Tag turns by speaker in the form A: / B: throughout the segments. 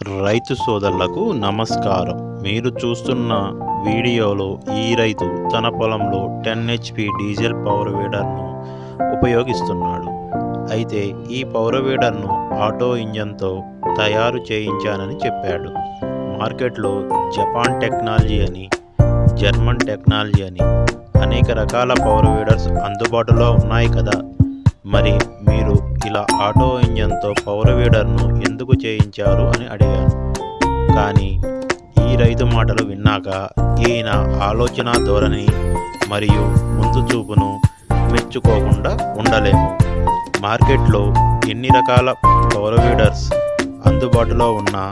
A: రైతు సోదరులకు నమస్కారం. మీరు చూస్తున్న వీడియోలో ఈ రైతు తన పొలంలో టెన్ హెచ్పి డీజిల్ పవర్ వీడర్ను ఉపయోగిస్తున్నాడు. అయితే ఈ పవర్ వీడర్ను ఆటో ఇంజన్తో తయారు చేయించానని చెప్పాడు. మార్కెట్లో జపాన్ టెక్నాలజీ అని జర్మన్ టెక్నాలజీ అని అనేక రకాల పవర్ వీడర్స్ అందుబాటులో ఉన్నాయి కదా. మరి మీరు ఇలా ఆటో ఇంజన్తో పవర్ వీడర్ను ఎందుకు చేయించారు అని అడిగాను కానీ ఈ రైతు మాటలు విన్నాక ఈయన ఆలోచన ధోరణి మరియు ముందు చూపును మెచ్చుకోకుండా ఉండలేము. మార్కెట్లో ఎన్ని రకాల పవర్ వీడర్స్ అందుబాటులో ఉన్నా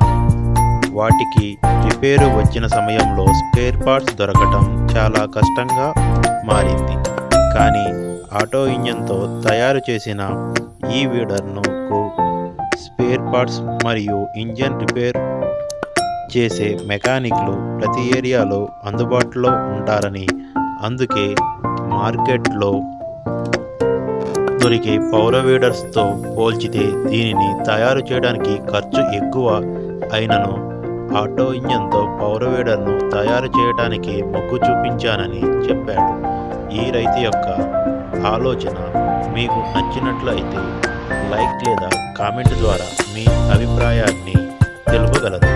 A: వాటికి రిపేరు వచ్చిన సమయంలో స్పేర్ పార్ట్స్ దొరకటం చాలా కష్టంగా మారింది. కానీ ఆటో ఇంజన్తో తయారు చేసిన ఈ వీడర్ను స్పేర్ పార్ట్స్ మరియు ఇంజన్ రిపేర్ చేసే మెకానిక్లు ప్రతి ఏరియాలో అందుబాటులో ఉంటారని అందుకే మార్కెట్లో దొరికే పౌర వీడర్స్తో పోల్చితే దీనిని తయారు చేయడానికి ఖర్చు ఎక్కువ అయినను ఆటో ఇంజన్తో పౌర వీడర్ను తయారు చేయడానికి మొగ్గు చూపించానని చెప్పాడు. ఈ రైతు యొక్క ఆలోచన మీకు నచ్చినట్లయితే లైక్ లేదా కామెంట్ ద్వారా మీ అభిప్రాయాన్ని తెలుపగలదు